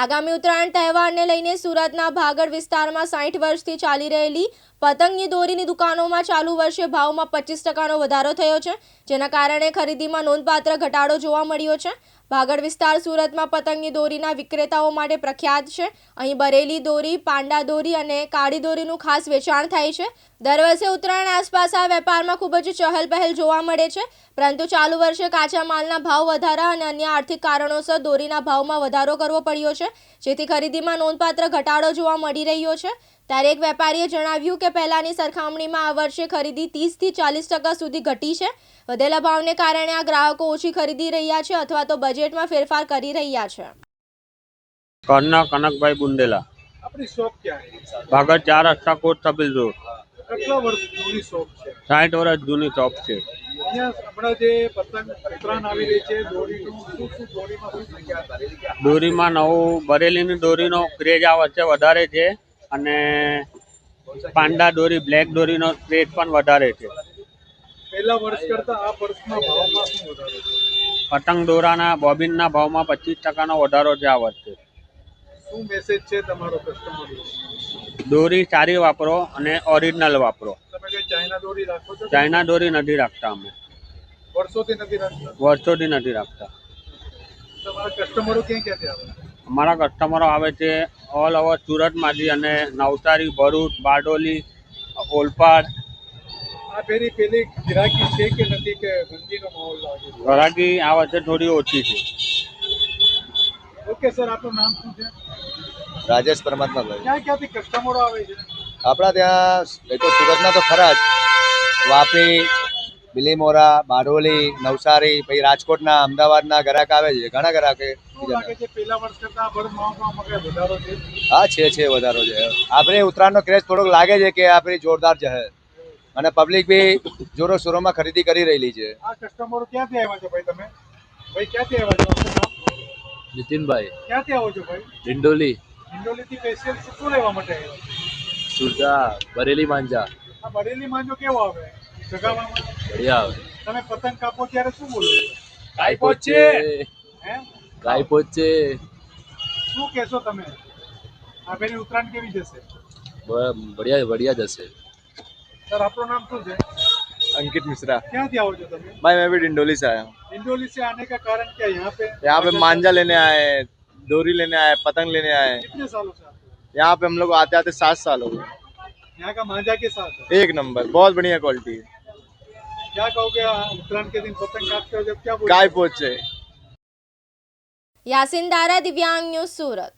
આગામી ઉત્તરાયણ તહેવારને લઈને સુરતના ભાગડ વિસ્તારમાં સાઠ વર્ષથી ચાલી રહેલી પતંગની દોરીની દુકાનોમાં ચાલુ વર્ષે ભાવમાં પચીસ ટકાનો વધારો થયો છે, જેના કારણે ખરીદીમાં નોંધપાત્ર ઘટાડો જોવા મળ્યો છે. ભાગડ વિસ્તાર સુરતમાં પતંગની દોરીના વિક્રેતાઓ માટે પ્રખ્યાત છે. અહીં બરેલી દોરી, પાંડા દોરી અને કાળી દોરીનું ખાસ વેચાણ થાય છે. દર વર્ષે ઉત્તરાયણ આસપાસ આ વેપારમાં ખૂબ જ ચહલપહલ જોવા મળે છે. પરંતુ ચાલુ વર્ષે કાચા માલના ભાવ વધારા અને અન્ય આર્થિક કારણોસર દોરીના ભાવમાં વધારો કરવો પડ્યો છે. જેથી ખરીદીમાં નોંધપાત્ર ઘટાડો જોવા મળી રહ્યો છે. ત્યારે એક વેપારીએ જણાવ્યું કે પહેલાંની સરખામણીમાં આ વર્ષે ખરીદી ત્રીસથી ચાલીસ ટકા સુધી ઘટી છે. વધેલા ભાવને કારણે આ ગ્રાહકો ઓછી ખરીદી રહ્યા છે અથવા તો બજેટમાં ફેરફાર કરી રહ્યા છે. કર્ણ કનકભાઈ બુંદેલા આપણી શોપ ક્યાં છે? ભાગળ ચાર રસ્તા કોટ તબીલ રોડ. કેટલા વર્ષ જૂની શોપ છે? સાઠ વર્ષ જૂની શોપ છે. દોરીમાં નવું બરેલીની દોરીનો ક્રેઝ આ વચ્ચે વધારે છે. અને પાંડા દોરી બ્લેક દોરીનો રેટ પણ વધારે છે. પહેલા વર્ષ કરતા આ વર્ષના ભાવમાં શું વધારો છે? પતંગ દોરાના બોબિનના ભાવમાં પચીસ ટકાનો વધારો છે આ વર્ષે. શું મેસેજ છે તમારો કસ્ટમર દોરી સારી વાપરો અને ઓરિજિનલ વાપરો. ચાઇના દોરી રાખો છો? ચાઇના દોરી નથી રાખતા અમે. વર્ષોથી નથી રાખતા? વર્ષોથી નથી રાખતા. તમારા કસ્ટમરો ક્યાં ક્યાંથી આવે? અમારા કસ્ટમરો આવે છે ઓલ ઓવર સુરતમાંથી અને નવસારી ભરૂચ બારડોલી ઓલપાડ. આ પેલી પેલી ગિરાકી છે કે નથી કે મંદીનો માહોલ લાગે છે? આ વર્ષે થોડી ઓછી છે. ઓકે સર આપનું નામ શું છે? રાજેશ પરમાત્માભાઈ ક્યાં ક્યાંથી કસ્ટમરો આવે છે? આપણા ત્યાં એ તો સુરતના તો ખરા જ. વાપી બિલીમોરા બારડોલી નવસારી પછી રાજકોટના અમદાવાદના ગ્રાહક આવે છે. ઘણા ગ્રાહક હા છે છે વધારો છે. આપણે ઉત્તરાયણનો ક્રેઝ થોડોક લાગે છે કે આપણી જોરદાર છે અને પબ્લિક બી જોરો શોરોમાં ખરીદી કરી રહેલી છે. આ કસ્ટમરો ક્યાંથી આવ્યા છો ભાઈ તમે? ભાઈ ક્યાંથી આવ્યા છો? નીતિનભાઈ. ક્યાંથી આવો છો ભાઈ? ડિંડોલી. સ્પેશિયલ શું લેવા માટે આવ્યા સુરતા બરેલી માંજા. આ બરેલી માંજો કેવો આવે? જગાવામાં બઢિયા આવે તમે પતંગ કાપો ત્યારે શું બોલો છો ગાય પોચે હે ગાય પોચે શું કહેશો તમે આ પેલી ઉત્તરાયણ કેવી જશે બઢિયા બઢિયા જશે સર આપણું નામ શું છે अंकित मिश्रा ક્યાંથી આવો છો તમે भाई मैं भी डिंडोली से आया हूँ हिंडोली से आने का कारण क्या है यहाँ पे यहाँ पे मांझा लेने आए हैं डोरी लेने आए हैं, पतंग लेने आए हैं कितने सालों से आते हो यहाँ पे हम लोग आते आते सात साल हो गए यहाँ का मांझा के साथ है एक नंबर बहुत बढ़िया क्वालिटी है क्या कहोगे आ, उत्तरायण के दिन पतंग काटते हो जब क्या बोलोगे? गाय पोचे યાસીન દારા દિવ્યાંગ ન્યૂઝ સુરત